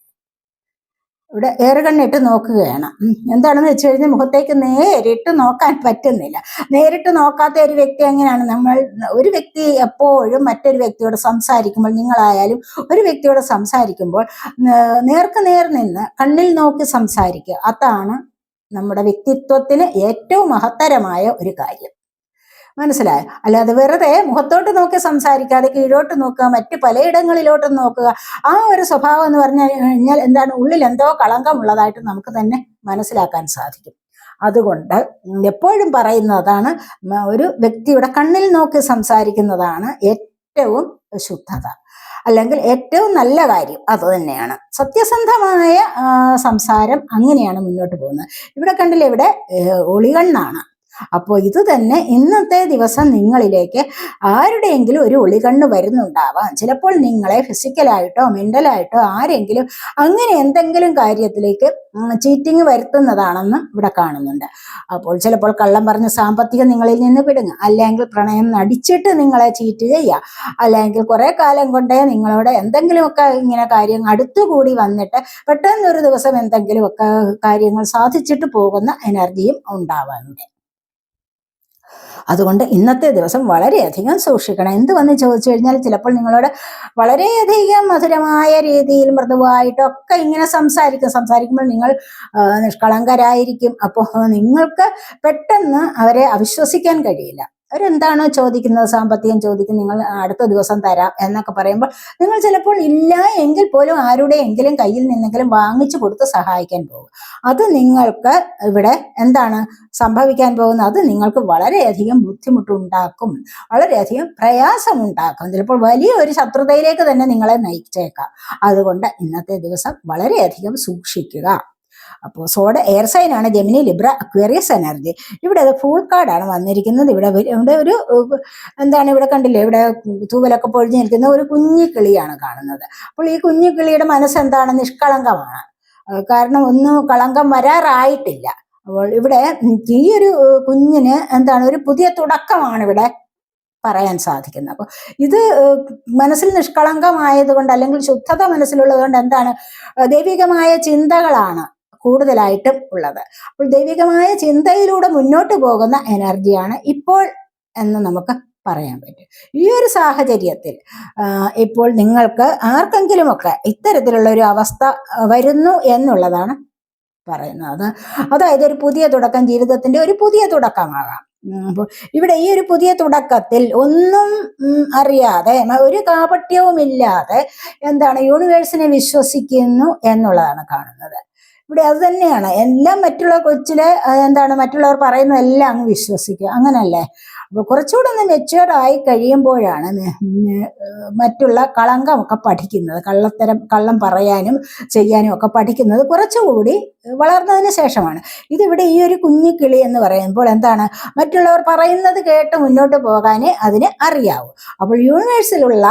ഇവിടെ ഏറെ കണ്ണിട്ട് നോക്കുകയാണ്. എന്താണെന്ന് വെച്ച് കഴിഞ്ഞാൽ മുഖത്തേക്ക് നേരിട്ട് നോക്കാൻ പറ്റുന്നില്ല. നേരിട്ട് നോക്കാത്ത ഒരു വ്യക്തി എങ്ങനെയാണ്? നമ്മൾ ഒരു വ്യക്തി എപ്പോഴും മറ്റൊരു വ്യക്തിയോട് സംസാരിക്കുമ്പോൾ നിങ്ങളായാലും ഒരു വ്യക്തിയോട് സംസാരിക്കുമ്പോൾ നേർക്ക് നേർ നിന്ന് കണ്ണിൽ നോക്കി സംസാരിക്കുക. അതാണ് നമ്മുടെ വ്യക്തിത്വത്തിന് ഏറ്റവും മഹത്തരമായ ഒരു കാര്യം. മനസ്സിലായോ? അല്ലാതെ വെറുതെ മുഖത്തോട്ട് നോക്കി സംസാരിക്കാതെ കീഴോട്ട് നോക്കുക മറ്റ് പലയിടങ്ങളിലോട്ടും നോക്കുക ആ ഒരു സ്വഭാവം എന്ന് പറഞ്ഞു കഴിഞ്ഞാൽ എന്താണ്? ഉള്ളിൽ എന്തോ കളങ്കമുള്ളതായിട്ട് നമുക്ക് തന്നെ മനസ്സിലാക്കാൻ സാധിക്കും. അതുകൊണ്ട് എപ്പോഴും പറയുന്നതാണ് ഒരു വ്യക്തിയുടെ കണ്ണിൽ നോക്കി സംസാരിക്കുന്നതാണ് ഏറ്റവും ശുദ്ധത. അല്ലെങ്കിൽ ഏറ്റവും നല്ല കാര്യം അത് തന്നെയാണ്. സത്യസന്ധമായ സംസാരം അങ്ങനെയാണ് മുന്നോട്ട് പോകുന്നത്. ഇവിടെ കണ്ടില്ല ഇവിടെ ഒളികണ്ണാണ്. അപ്പോൾ ഇത് തന്നെ ഇന്നത്തെ ദിവസം നിങ്ങളിലേക്ക് ആരുടെയെങ്കിലും ഒരു ഒളികണ്ണ് വരുന്നുണ്ടാവാം. ചിലപ്പോൾ നിങ്ങളെ ഫിസിക്കലായിട്ടോ മെന്റലായിട്ടോ ആരെങ്കിലും അങ്ങനെ എന്തെങ്കിലും കാര്യത്തിലേക്ക് ചീറ്റിംഗ് വരുത്തുന്നതാണെന്ന് ഇവിടെ കാണുന്നുണ്ട്. അപ്പോൾ ചിലപ്പോൾ കള്ളം പറഞ്ഞ് സാമ്പത്തികം നിങ്ങളിൽ നിന്ന് വിടുങ്ങുക അല്ലെങ്കിൽ പ്രണയം നടിച്ചിട്ട് നിങ്ങളെ ചീറ്റ് ചെയ്യുക അല്ലെങ്കിൽ കുറേ കാലം കൊണ്ടേ നിങ്ങളോട് എന്തെങ്കിലുമൊക്കെ ഇങ്ങനെ കാര്യം അടുത്തുകൂടി വന്നിട്ട് പെട്ടെന്നൊരു ദിവസം എന്തെങ്കിലുമൊക്കെ കാര്യങ്ങൾ സാധിച്ചിട്ട് പോകുന്ന എനർജിയും ഉണ്ടാവാറുണ്ട്. അതുകൊണ്ട് ഇന്നത്തെ ദിവസം വളരെയധികം സൂക്ഷിക്കണം. എന്ത് വന്ന് ചോദിച്ചു കഴിഞ്ഞാൽ ചിലപ്പോൾ നിങ്ങളോട് വളരെയധികം മധുരമായ രീതിയിൽ മൃദുവായിട്ടൊക്കെ ഇങ്ങനെ സംസാരിക്കും. സംസാരിക്കുമ്പോൾ നിങ്ങൾ നിഷ്കളങ്കരായിരിക്കും. അപ്പോൾ നിങ്ങൾക്ക് പെട്ടെന്ന് അവരെ അവിശ്വസിക്കാൻ കഴിയില്ല. അവരെന്താണോ ചോദിക്കുന്നത് സാമ്പത്തികം ചോദിക്കും നിങ്ങൾ അടുത്ത ദിവസം തരാം എന്നൊക്കെ പറയുമ്പോൾ നിങ്ങൾ ചിലപ്പോൾ ഇല്ല എങ്കിൽ പോലും ആരുടെ എങ്കിലും കയ്യിൽ നിന്നെങ്കിലും വാങ്ങിച്ചു കൊടുത്ത് സഹായിക്കാൻ പോകും. അത് നിങ്ങൾക്ക് ഇവിടെ എന്താണ് സംഭവിക്കാൻ പോകുന്നത്? അത് നിങ്ങൾക്ക് വളരെയധികം ബുദ്ധിമുട്ടുണ്ടാക്കും വളരെയധികം പ്രയാസമുണ്ടാക്കും. ചിലപ്പോൾ വലിയ ഒരു ശത്രുതയിലേക്ക് തന്നെ നിങ്ങളെ നയിച്ചേക്കാം. അതുകൊണ്ട് ഇന്നത്തെ ദിവസം വളരെയധികം സൂക്ഷിക്കുക. അപ്പോൾ സോഡ എയർ സൈൻ ആണ് ജെമിനി ലിബ്ര അക്വേറിയസ് എനർജി ഇവിടെ അത് ഫുൾ കാർഡാണ് വന്നിരിക്കുന്നത്. ഇവിടെ ഇവിടെ ഒരു എന്താണ് ഇവിടെ കണ്ടില്ലേ? ഇവിടെ തൂവലൊക്കെ പൊഴിഞ്ഞ് നിൽക്കുന്ന ഒരു കുഞ്ഞു കിളിയാണ് കാണുന്നത്. അപ്പോൾ ഈ കുഞ്ഞു കിളിയുടെ മനസ്സ് എന്താണ്? നിഷ്കളങ്കമാണ്. കാരണം ഒന്നും കളങ്കം വരാറായിട്ടില്ല. അപ്പോൾ ഇവിടെ ഈ ഒരു കുഞ്ഞിന് എന്താണ്? ഒരു പുതിയ തുടക്കമാണ് ഇവിടെ പറയാൻ സാധിക്കുന്നത്. അപ്പോൾ ഇത് മനസ്സിൽ നിഷ്കളങ്കമായതുകൊണ്ട് അല്ലെങ്കിൽ ശുദ്ധത മനസ്സിലുള്ളത് കൊണ്ട് എന്താണ്? ദൈവികമായ ചിന്തകളാണ് കൂടുതലായിട്ടും ഉള്ളത്. അപ്പോൾ ദൈവികമായ ചിന്തയിലൂടെ മുന്നോട്ട് പോകുന്ന എനർജിയാണ് ഇപ്പോൾ എന്ന് നമുക്ക് പറയാൻ പറ്റും. ഈ ഒരു സാഹചര്യത്തിൽ ഇപ്പോൾ നിങ്ങൾക്ക് ആർക്കെങ്കിലുമൊക്കെ ഇത്തരത്തിലുള്ള ഒരു അവസ്ഥ വരുന്നു എന്നുള്ളതാണ് പറയുന്നത്. അതായത് ഒരു പുതിയ തുടക്കം ജീവിതത്തിന്റെ ഒരു പുതിയ തുടക്കമാകാം. അപ്പോൾ ഇവിടെ ഈ ഒരു പുതിയ തുടക്കത്തിൽ ഒന്നും അറിയാതെ ഒരു കാപട്യവുമില്ലാതെ എന്താണ് യൂണിവേഴ്സിനെ വിശ്വസിക്കുന്നു എന്നുള്ളതാണ് കാണുന്നത്. ഇവിടെ അത് തന്നെയാണ്. എല്ലാം മറ്റുള്ള കൊച്ചിലെ എന്താണ് മറ്റുള്ളവർ പറയുന്ന എല്ലാം അങ്ങ് വിശ്വസിക്കുക. അങ്ങനല്ലേ? അപ്പൊ കുറച്ചുകൂടെ ഒന്ന് മെച്ചുവേർഡ് ആയി കഴിയുമ്പോഴാണ് മറ്റുള്ള കളങ്കമൊക്കെ പഠിക്കുന്നത്. കള്ളത്തരം കള്ളം പറയാനും ചെയ്യാനും ഒക്കെ പഠിക്കുന്നത് കുറച്ചുകൂടി വളർന്നതിന് ശേഷമാണ്. ഇതിവിടെ ഈ ഒരു കുഞ്ഞു കിളി എന്ന് പറയുമ്പോൾ എന്താണ്? മറ്റുള്ളവർ പറയുന്നത് കേട്ട് മുന്നോട്ട് പോകാനേ അതിന് അറിയാവൂ. അപ്പോൾ യൂണിവേഴ്സിലുള്ള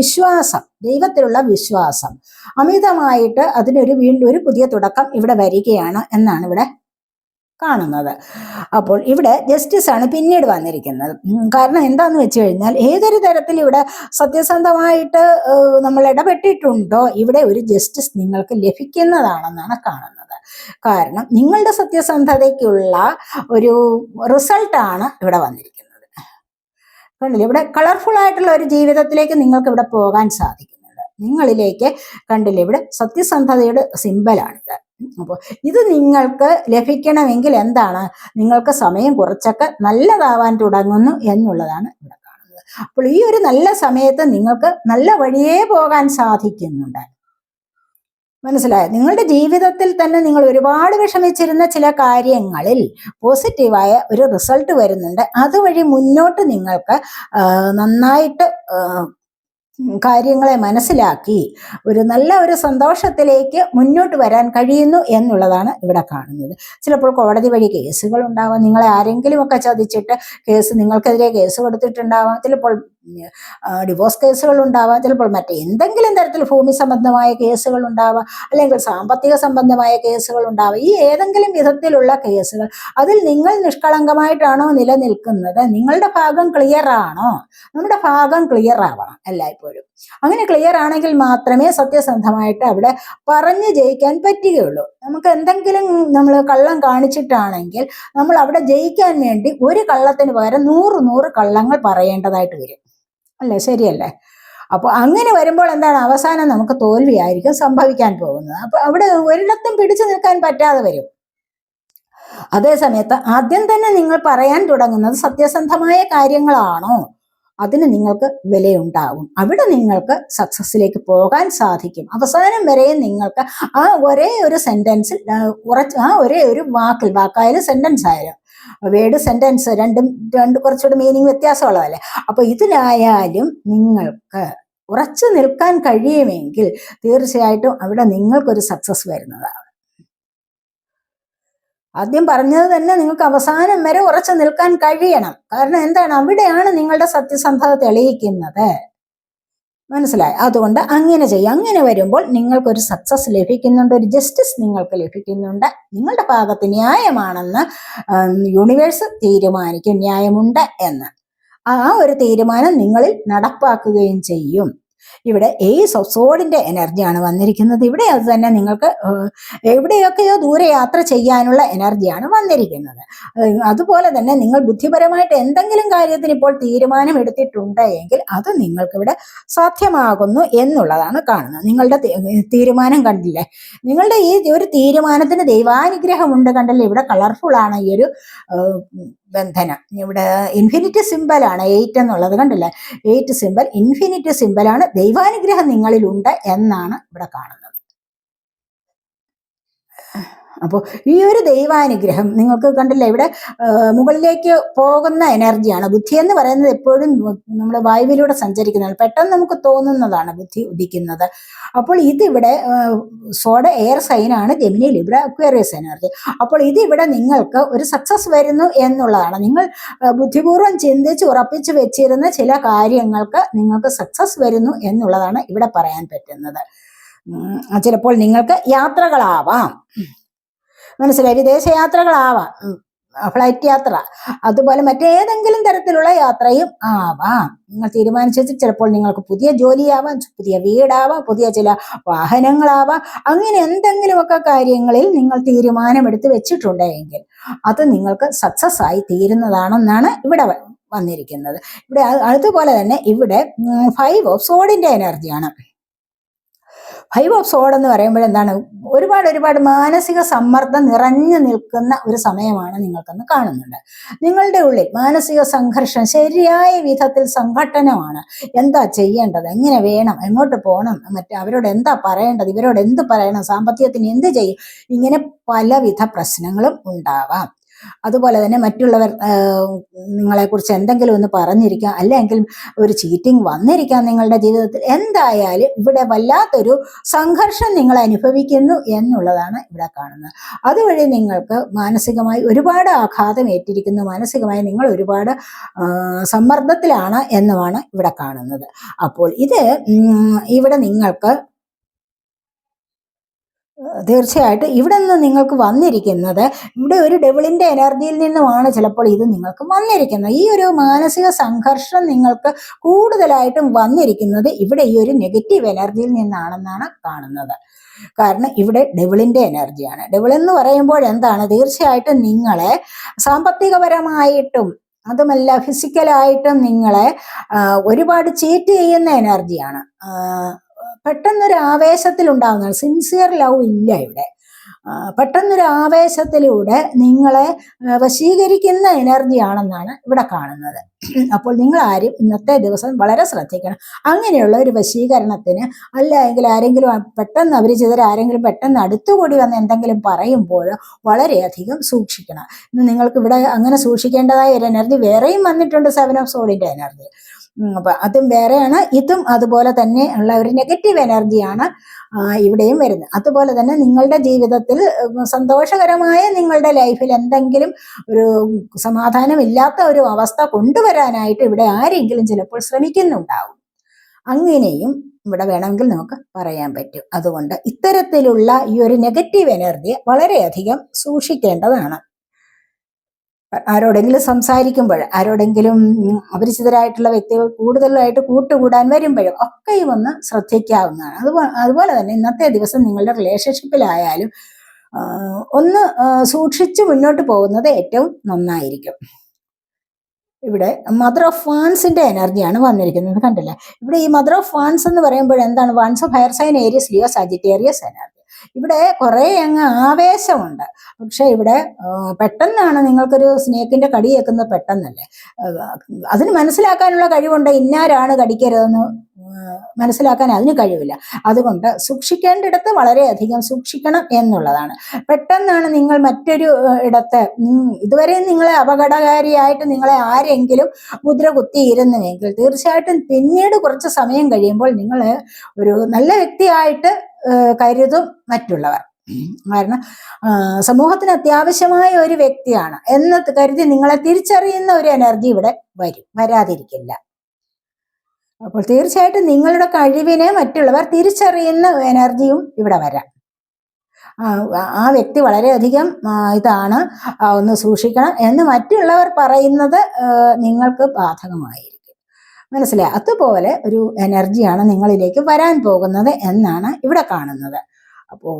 വിശ്വാസം ദൈവത്തിലുള്ള വിശ്വാസം അമിതമായിട്ട് അതിനൊരു വീണ്ടും ഒരു പുതിയ തുടക്കം ഇവിടെ വരികയാണ് എന്നാണ് ഇവിടെ കാണുന്നത്. അപ്പോൾ ഇവിടെ ജസ്റ്റിസ് ആണ് പിന്നീട് വന്നിരിക്കുന്നത്. കാരണം എന്താന്ന് വെച്ച് കഴിഞ്ഞാൽ ഏതൊരു തരത്തിൽ ഇവിടെ സത്യസന്ധമായിട്ട് നമ്മൾ ഇടപെട്ടിട്ടുണ്ടോ ഇവിടെ ഒരു ജസ്റ്റിസ് നിങ്ങൾക്ക് ലഭിക്കുന്നതാണെന്നാണ് കാണുന്നത്. കാരണം നിങ്ങളുടെ സത്യസന്ധതയ്ക്കുള്ള ഒരു റിസൾട്ടാണ് ഇവിടെ വന്നിരിക്കുന്നത്. കണ്ടില്ലേ? ഇവിടെ കളർഫുൾ ആയിട്ടുള്ള ഒരു ജീവിതത്തിലേക്ക് നിങ്ങൾക്ക് ഇവിടെ പോകാൻ സാധിക്കുന്നുണ്ട്. നിങ്ങളിലേക്ക് കണ്ടില്ലേ? ഇവിടെ സത്യസന്ധതയുടെ സിമ്പലാണിത് അപ്പോൾ ഇത് നിങ്ങൾക്ക് ലഭിക്കണമെങ്കിൽ എന്താണ്? നിങ്ങൾക്ക് സമയം കുറച്ചൊക്കെ നല്ലതാവാൻ തുടങ്ങുന്നു എന്നുള്ളതാണ് ഇവിടെ കാണുന്നത്. അപ്പോൾ ഈ ഒരു നല്ല സമയത്ത് നിങ്ങൾക്ക് നല്ല വഴിയേ പോകാൻ സാധിക്കുന്നുണ്ട്. മനസ്സിലായോ? നിങ്ങളുടെ ജീവിതത്തിൽ തന്നെ നിങ്ങൾ ഒരുപാട് വിഷമിച്ചിരുന്ന ചില കാര്യങ്ങളിൽ പോസിറ്റീവായ ഒരു റിസൾട്ട് വരുന്നുണ്ട്. അതുവഴി മുന്നോട്ട് നിങ്ങൾക്ക് നന്നായിട്ട് കാര്യങ്ങളെ മനസ്സിലാക്കി ഒരു നല്ല ഒരു സന്തോഷത്തിലേക്ക് മുന്നോട്ട് വരാൻ കഴിയുന്നു എന്നുള്ളതാണ് ഇവിടെ കാണുന്നത്. ചിലപ്പോൾ കോടതി വഴി കേസുകൾ ഉണ്ടാവാം. നിങ്ങളെ ആരെങ്കിലും ഒക്കെ ചതിച്ചിട്ട് കേസ് നിങ്ങൾക്കെതിരെ കേസ് കൊടുത്തിട്ടുണ്ടാവാം. ചിലപ്പോൾ ഡിവോഴ്സ് കേസുകൾ ഉണ്ടാവാം. ചിലപ്പോൾ മറ്റേ എന്തെങ്കിലും തരത്തിൽ ഭൂമി സംബന്ധമായ കേസുകൾ ഉണ്ടാവാം. അല്ലെങ്കിൽ സാമ്പത്തിക സംബന്ധമായ കേസുകൾ ഉണ്ടാവാം. ഈ ഏതെങ്കിലും വിധത്തിലുള്ള കേസുകൾ അതിൽ നിങ്ങൾ നിഷ്കളങ്കമായിട്ടാണോ നിലനിൽക്കുന്നത്? നിങ്ങളുടെ ഭാഗം ക്ലിയർ ആണോ? നമ്മുടെ ഭാഗം ക്ലിയർ ആവണം എല്ലായ്പ്പോഴും. അങ്ങനെ ക്ലിയർ ആണെങ്കിൽ മാത്രമേ സത്യസന്ധമായിട്ട് അവിടെ പറഞ്ഞു ജയിക്കാൻ പറ്റുകയുള്ളൂ. നമുക്ക് എന്തെങ്കിലും നമ്മൾ കള്ളം കാണിച്ചിട്ടാണെങ്കിൽ നമ്മൾ അവിടെ ജയിക്കാൻ വേണ്ടി ഒരു കള്ളത്തിന് പകരം നൂറ് നൂറ് കള്ളങ്ങൾ പറയേണ്ടതായിട്ട് വരും. അല്ലേ? ശരിയല്ലേ? അപ്പോൾ അങ്ങനെ വരുമ്പോൾ എന്താണ്? അവസാനം നമുക്ക് തോൽവിയായിരിക്കും സംഭവിക്കാൻ പോകുന്നത്. അപ്പോൾ അവിടെ ഒരിടത്തും പിടിച്ചു നിൽക്കാൻ പറ്റാതെ വരും. അതേ സമയത്ത് ആദ്യം തന്നെ നിങ്ങൾ പറയാൻ തുടങ്ങുന്നത് സത്യസന്ധമായ കാര്യങ്ങളാണോ? അതിന് നിങ്ങൾക്ക് വിലയുണ്ടാകും അവിടെ നിങ്ങൾക്ക് സക്സസ്സിലേക്ക് പോകാൻ സാധിക്കും. അവസാനം വരെയും നിങ്ങൾക്ക് ആ ഒരേ ഒരു സെന്റൻസിൽ ഉറച്ച് ആ ഒരേ ഒരു വാക്കിൽ വാക്കായാലും സെന്റൻസ് ആയാലും വേർഡ് സെന്റൻസ് രണ്ടും രണ്ട് കുറച്ചുകൂടി മീനിങ് വ്യത്യാസമുള്ളതല്ലേ? അപ്പൊ ഇതിനായാലും നിങ്ങൾക്ക് ഉറച്ചു നിൽക്കാൻ കഴിയുമെങ്കിൽ തീർച്ചയായിട്ടും അവിടെ നിങ്ങൾക്കൊരു സക്സസ് വരുന്നതാണ്. ആദ്യം പറഞ്ഞത് തന്നെ നിങ്ങൾക്ക് അവസാനം വരെ ഉറച്ചു നിൽക്കാൻ കഴിയണം. കാരണം എന്താണ്? അവിടെയാണ് നിങ്ങളുടെ സത്യസന്ധത തെളിയിക്കുന്നത്. മനസ്സിലായി? അതുകൊണ്ട് അങ്ങനെ ചെയ്യും അങ്ങനെ വരുമ്പോൾ നിങ്ങൾക്കൊരു സക്സസ് ലഭിക്കുന്നുണ്ട്. ഒരു ജസ്റ്റിസ് നിങ്ങൾക്ക് ലഭിക്കുന്നുണ്ട്. നിങ്ങളുടെ ഭാഗത്ത് ന്യായമാണെന്ന് യൂണിവേഴ്സ് തീരുമാനിക്കും. ന്യായമുണ്ട് എന്ന്. ആ ഒരു തീരുമാനം നിങ്ങളിൽ നടപ്പാക്കുകയും ചെയ്യും. ഇവിടെ ഏസ് ഓഫ് സോഡിന്റെ എനർജിയാണ് വന്നിരിക്കുന്നത്. ഇവിടെ അത് തന്നെ നിങ്ങൾക്ക് എവിടെയൊക്കെയോ ദൂരെ യാത്ര ചെയ്യാനുള്ള എനർജിയാണ് വന്നിരിക്കുന്നത്. അതുപോലെ തന്നെ നിങ്ങൾ ബുദ്ധിപരമായിട്ട് എന്തെങ്കിലും കാര്യത്തിന് ഇപ്പോൾ തീരുമാനം എടുത്തിട്ടുണ്ട് എങ്കിൽ അത് നിങ്ങൾക്കിവിടെ സാധ്യമാകുന്നു എന്നുള്ളതാണ് കാണുന്നത്. നിങ്ങളുടെ തീരുമാനം കണ്ടില്ലേ? നിങ്ങളുടെ ഈ ഒരു തീരുമാനത്തിന് ദൈവാനുഗ്രഹമുണ്ട് കണ്ടല്ലേ? ഇവിടെ കളർഫുൾ ആണ് ഈ ഒരു ബന്ധനം. ഇവിടെ ഇൻഫിനിറ്റി സിമ്പലാണ് എയ്റ്റ് എന്നുള്ളത് കണ്ടില്ലേ? എയ്റ്റ് സിമ്പൽ ഇൻഫിനിറ്റി സിമ്പലാണ് ദൈവാനുഗ്രഹം നിങ്ങളിലുണ്ട് എന്നാണ് ഇവിടെ കാണുന്നത്. അപ്പോൾ ഈ ഒരു ദൈവാനുഗ്രഹം നിങ്ങൾക്ക് കണ്ടില്ല ഇവിടെ മുകളിലേക്ക് പോകുന്ന എനർജിയാണ് ബുദ്ധി എന്ന് പറയുന്നത് എപ്പോഴും നമ്മുടെ വായുവിലൂടെ സഞ്ചരിക്കുന്നതാണ്. പെട്ടെന്ന് നമുക്ക് തോന്നുന്നതാണ് ബുദ്ധി ഉദിക്കുന്നത്. അപ്പോൾ ഇതിവിടെ സോഡ എയർ സൈനാണ് ജെമിനി ലിബ്ര അക്വേറിയസ് എനർജി. അപ്പോൾ ഇതിവിടെ നിങ്ങൾക്ക് ഒരു സക്സസ് വരുന്നു എന്നുള്ളതാണ്. നിങ്ങൾ ബുദ്ധിപൂർവം ചിന്തിച്ച് ഉറപ്പിച്ച് വെച്ചിരുന്ന ചില കാര്യങ്ങൾക്ക് നിങ്ങൾക്ക് സക്സസ് വരുന്നു എന്നുള്ളതാണ് ഇവിടെ പറയാൻ പറ്റുന്നത്. ചിലപ്പോൾ നിങ്ങൾക്ക് യാത്രകളാവാം. മനസ്സിലായി? വിദേശയാത്രകളാവാം. ഫ്ലൈറ്റ് യാത്ര. അതുപോലെ മറ്റേതെങ്കിലും തരത്തിലുള്ള യാത്രയും ആവാം. നിങ്ങൾ തീരുമാനിച്ചു ചിലപ്പോൾ നിങ്ങൾക്ക് പുതിയ ജോലിയാവാം പുതിയ വീടാവാം പുതിയ ചില വാഹനങ്ങളാവാം. അങ്ങനെ എന്തെങ്കിലുമൊക്കെ കാര്യങ്ങളിൽ നിങ്ങൾ തീരുമാനമെടുത്ത് വെച്ചിട്ടുണ്ടെങ്കിൽ അത് നിങ്ങൾക്ക് സക്സസ് ആയി തീരുന്നതാണെന്നാണ് ഇവിടെ വന്നിരിക്കുന്നത്. ഇവിടെ അതുപോലെ തന്നെ ഇവിടെ ഫൈവ് ഓഫ് സോഡിന്റെ എനർജിയാണ് ഫൈവ് ഓഫ് സോഡ് എന്ന് പറയുമ്പോൾ എന്താണ്? ഒരുപാട് ഒരുപാട് മാനസിക സമ്മർദ്ദം നിറഞ്ഞു നിൽക്കുന്ന ഒരു സമയമാണ് നിങ്ങൾക്കെന്ന് കാണുന്നുണ്ട്. നിങ്ങളുടെ ഉള്ളിൽ മാനസിക സംഘർഷം ശരിയായ വിധത്തിൽ സംഘട്ടനമാണ്. എന്താ ചെയ്യേണ്ടത്? എങ്ങനെ വേണം? എങ്ങോട്ട് പോകണം? മറ്റേ അവരോട് എന്താ പറയേണ്ടത്? ഇവരോട് എന്ത് പറയണം? സാമ്പത്തികത്തിന് എന്ത് ചെയ്യും? ഇങ്ങനെ പലവിധ പ്രശ്നങ്ങളും ഉണ്ടാവാം. അതുപോലെ തന്നെ മറ്റുള്ളവർ നിങ്ങളെ കുറിച്ച് എന്തെങ്കിലും ഒന്ന് പറഞ്ഞിരിക്കാം അല്ലെങ്കിൽ ഒരു ചീറ്റിംഗ് വന്നിരിക്കാം നിങ്ങളുടെ ജീവിതത്തിൽ എന്തായാലും ഇവിടെ വല്ലാത്തൊരു സംഘർഷം നിങ്ങൾ അനുഭവിക്കുന്നു എന്നുള്ളതാണ് ഇവിടെ കാണുന്നത്. അതുവഴി നിങ്ങൾക്ക് മാനസികമായി ഒരുപാട് ആഘാതം ഏറ്റിരിക്കുന്നു മാനസികമായി നിങ്ങൾ ഒരുപാട് സമ്മർദ്ദത്തിലാണ് എന്നുമാണ് ഇവിടെ കാണുന്നത്. അപ്പോൾ ഇത് ഇവിടെ നിങ്ങൾക്ക് തീർച്ചയായിട്ടും ഇവിടെ നിന്ന് നിങ്ങൾക്ക് വന്നിരിക്കുന്നത് ഇവിടെ ഒരു ഡെവിളിന്റെ എനർജിയിൽ നിന്നുമാണ് ചിലപ്പോൾ ഇത് നിങ്ങൾക്ക് വന്നിരിക്കുന്നത്. ഈ ഒരു മാനസിക സംഘർഷം നിങ്ങൾക്ക് കൂടുതലായിട്ടും വന്നിരിക്കുന്നത് ഇവിടെ ഈ ഒരു നെഗറ്റീവ് എനർജിയിൽ നിന്നാണെന്നാണ് കാണുന്നത്. കാരണം ഇവിടെ ഡെവിളിന്റെ എനർജിയാണ് ഡെവിൾ എന്ന് പറയുമ്പോൾ എന്താണ്? തീർച്ചയായിട്ടും നിങ്ങളെ സാമ്പത്തികപരമായിട്ടും അതുമല്ല ഫിസിക്കലായിട്ടും നിങ്ങളെ ഒരുപാട് ചീറ്റ് ചെയ്യുന്ന എനർജിയാണ് പെട്ടെന്നൊരു ആവേശത്തിലുണ്ടാകുന്നതാണ് സിൻസിയർ ലവ് ഇല്ല ഇവിടെ. പെട്ടെന്നൊരു ആവേശത്തിലൂടെ നിങ്ങളെ വശീകരിക്കുന്ന എനർജിയാണെന്നാണ് ഇവിടെ കാണുന്നത്. അപ്പോൾ നിങ്ങൾ ആരും ഇന്നത്തെ ദിവസം വളരെ ശ്രദ്ധിക്കണം. അങ്ങനെയുള്ള ഒരു വശീകരണത്തിന് അല്ല എങ്കിൽ ആരെങ്കിലും പെട്ടെന്ന് അപരിചിതർ ആരെങ്കിലും പെട്ടെന്ന് അടുത്തുകൂടി വന്ന് എന്തെങ്കിലും പറയുമ്പോൾ വളരെയധികം സൂക്ഷിക്കണം. നിങ്ങൾക്ക് ഇവിടെ അങ്ങനെ സൂക്ഷിക്കേണ്ടതായ ഒരു എനർജി വേറെയും വന്നിട്ടുണ്ട് സെവൻ ഓഫ് സോളിന്റെ എനർജി അതും വേറെയാണ്. ഇതും അതുപോലെ തന്നെ ഉള്ള ഒരു നെഗറ്റീവ് എനർജിയാണ് ഇവിടെയും വരുന്നത്. അതുപോലെ തന്നെ നിങ്ങളുടെ ജീവിതത്തിൽ സന്തോഷകരമായ നിങ്ങളുടെ ലൈഫിൽ എന്തെങ്കിലും ഒരു സമാധാനമില്ലാത്ത ഒരു അവസ്ഥ കൊണ്ടുവരാനായിട്ട് ഇവിടെ ആരെങ്കിലും ചിലപ്പോൾ ശ്രമിക്കുന്നുണ്ടാവും. അങ്ങനെയും ഇവിടെ വേണമെങ്കിൽ നമുക്ക് പറയാൻ പറ്റും. അതുകൊണ്ട് ഇത്തരത്തിലുള്ള ഈ ഒരു നെഗറ്റീവ് എനർജിയെ വളരെയധികം സൂക്ഷിക്കേണ്ടതാണ്. ആരോടെങ്കിലും സംസാരിക്കുമ്പോൾ ആരോടെങ്കിലും അപരിചിതരായിട്ടുള്ള വ്യക്തികൾ കൂടുതലായിട്ട് കൂട്ടുകൂടാൻ വരുമ്പോഴും ഒക്കെയും ഒന്ന് ശ്രദ്ധിക്കാവുന്നതാണ്. അതുപോലെ അതുപോലെ തന്നെ ഇന്നത്തെ ദിവസം നിങ്ങളുടെ റിലേഷൻഷിപ്പിലായാലും ഒന്ന് സൂക്ഷിച്ച് മുന്നോട്ട് പോകുന്നത് ഏറ്റവും നന്നായിരിക്കും. ഇവിടെ മദർ ഓഫ് ഫാൻസിന്റെ എനർജിയാണ് വന്നിരിക്കുന്നത്. കണ്ടില്ല? ഇവിടെ ഈ മദർ ഓഫ് ഫാൻസ് എന്ന് പറയുമ്പോൾ എന്താണ്? Wands of fire sign Aries Leo Sagittarius energy ഇവിടെ കുറെ അങ്ങ് ആവേശമുണ്ട്. പക്ഷെ ഇവിടെ പെട്ടെന്നാണ് നിങ്ങൾക്കൊരു സ്നേക്കിന്റെ കടി കേൾക്കുന്നത് പെട്ടെന്നല്ലേ? അതിന് മനസ്സിലാക്കാനുള്ള കഴിവുണ്ട്. ഇന്നാരാണ് കടിക്കരുതെന്ന് മനസ്സിലാക്കാൻ അതിന് കഴിവില്ല. അതുകൊണ്ട് സൂക്ഷിക്കേണ്ടിടത്ത് വളരെയധികം സൂക്ഷിക്കണം എന്നുള്ളതാണ്. പെട്ടെന്നാണ് നിങ്ങൾ മറ്റൊരു ഇടത്ത് ഇതുവരെ നിങ്ങളെ അപകടകാരിയായിട്ട് നിങ്ങളെ ആരെങ്കിലും മുദ്ര കുത്തിയിരുന്നുവെങ്കിൽ തീർച്ചയായിട്ടും പിന്നീട് കുറച്ച് സമയം കഴിയുമ്പോൾ നിങ്ങൾ ഒരു നല്ല വ്യക്തിയായിട്ട് കരുതും മറ്റുള്ളവർ. കാരണം സമൂഹത്തിന് അത്യാവശ്യമായ ഒരു വ്യക്തിയാണ് എന്ന് കരുതി നിങ്ങളെ തിരിച്ചറിയുന്ന ഒരു എനർജി ഇവിടെ വരും വരാതിരിക്കില്ല. അപ്പോൾ തീർച്ചയായിട്ടും നിങ്ങളുടെ കഴിവിനെ മറ്റുള്ളവർ തിരിച്ചറിയുന്ന എനർജിയും ഇവിടെ വരാം. ആ, വ്യക്തി വളരെയധികം ഇതാണ് ഒന്ന് സൂക്ഷിക്കണം എന്ന് മറ്റുള്ളവർ പറയുന്നത് നിങ്ങൾക്ക് ബാധകമായിരിക്കും മനസ്സിലായി? അതുപോലെ ഒരു എനർജിയാണ് നിങ്ങളിലേക്ക് വരാൻ പോകുന്നത് എന്നാണ് ഇവിടെ കാണുന്നത്. അപ്പോൾ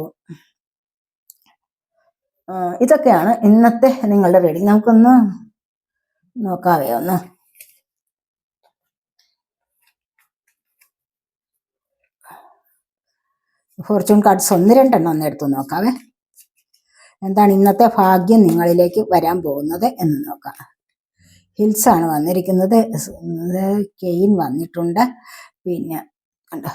ഇതൊക്കെയാണ് ഇന്നത്തെ നിങ്ങളുടെ റീഡിങ് നമുക്കൊന്ന് നോക്കാവേ ഒന്ന്. ഫോർച്യൂൺ കാർഡ്സ് ഒന്ന് രണ്ടെണ്ണം ഒന്ന് എടുത്തു നോക്കാവേ. എന്താണ് ഇന്നത്തെ ഭാഗ്യം നിങ്ങളിലേക്ക് വരാൻ പോകുന്നത് എന്ന് നോക്കാം. ഹിൽസ് ആണ് വന്നിരിക്കുന്നത് കെയിൻ വന്നിട്ടുണ്ട്. പിന്നെ കണ്ടോ?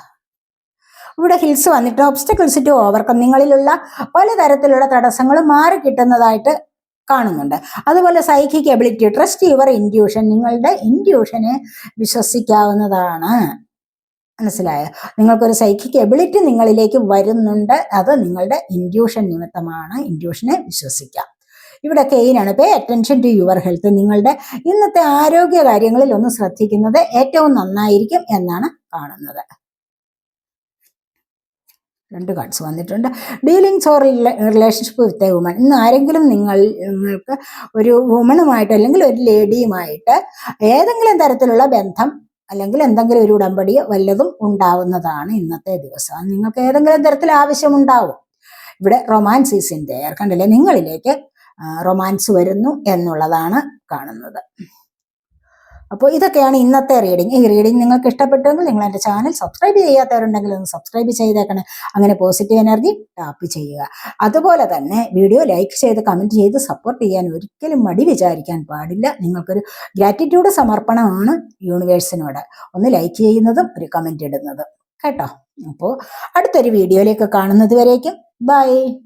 ഇവിടെ ഹിൽസ് വന്നിട്ട് ഒബ്സ്റ്റക്കിൾസ് ടു ഓവർകം നിങ്ങളിലുള്ള പലതരത്തിലുള്ള തടസ്സങ്ങൾ മാറി കിട്ടുന്നതായിട്ട് കാണുന്നുണ്ട്. അതുപോലെ psychic ability trust your intuition നിങ്ങളുടെ ഇൻഡ്യൂഷനെ വിശ്വസിക്കാവുന്നതാണ്. മനസ്സിലായോ? നിങ്ങൾക്കൊരു സൈക്കിക് എബിലിറ്റി നിങ്ങളിലേക്ക് വരുന്നുണ്ട്. അത് നിങ്ങളുടെ ഇൻഡ്യൂഷൻ നിമിത്തമാണ്. ഇൻഡ്യൂഷനെ വിശ്വസിക്കാം. ഇവിടെ കെയിനാണ്. Pay attention to your health നിങ്ങളുടെ ഇന്നത്തെ ആരോഗ്യ കാര്യങ്ങളിൽ ഒന്ന് ശ്രദ്ധിക്കുന്നത് ഏറ്റവും നന്നായിരിക്കും എന്നാണ് കാണുന്നത്. രണ്ട് കാർഡ്സ് വന്നിട്ടുണ്ട്. Dealings or relationship with a woman ഇന്ന് ആരെങ്കിലും നിങ്ങൾ നിങ്ങൾക്ക് ഒരു വുമണുമായിട്ട് അല്ലെങ്കിൽ ഒരു ലേഡിയുമായിട്ട് ഏതെങ്കിലും തരത്തിലുള്ള ബന്ധം അല്ലെങ്കിൽ എന്തെങ്കിലും ഒരു ഉടമ്പടിയോ വല്ലതും ഉണ്ടാവുന്നതാണ് ഇന്നത്തെ ദിവസം. നിങ്ങൾക്ക് ഏതെങ്കിലും തരത്തിൽ ആവശ്യമുണ്ടാവും. ഇവിടെ റൊമാൻസ് ഈസ് കണ്ടില്ലേ? നിങ്ങളിലേക്ക് റൊമാൻസ് വരുന്നു എന്നുള്ളതാണ് കാണുന്നത്. അപ്പോൾ ഇതൊക്കെയാണ് ഇന്നത്തെ റീഡിങ് ഈ റീഡിങ് നിങ്ങൾക്ക് ഇഷ്ടപ്പെട്ടെങ്കിൽ നിങ്ങൾ എന്റെ ചാനൽ സബ്സ്ക്രൈബ് ചെയ്യാത്തവരുണ്ടെങ്കിൽ ഒന്ന് സബ്സ്ക്രൈബ് ചെയ്തേക്കണം. അങ്ങനെ പോസിറ്റീവ് എനർജി ടാപ്പ് ചെയ്യുക. അതുപോലെ തന്നെ വീഡിയോ ലൈക്ക് ചെയ്ത് കമന്റ് ചെയ്ത് സപ്പോർട്ട് ചെയ്യാൻ ഒരിക്കലും മടി വിചാരിക്കാൻ പാടില്ല. നിങ്ങൾക്കൊരു ഗ്രാറ്റിറ്റ്യൂഡ് സമർപ്പണമാണ് യൂണിവേഴ്സിനോട് ഒന്ന് ലൈക്ക് ചെയ്യുന്നതും ഒരു കമന്റ് ഇടുന്നതും. കേട്ടോ? അപ്പോൾ അടുത്തൊരു വീഡിയോയിലേക്ക് കാണുന്നത് വരേക്കും. ബൈ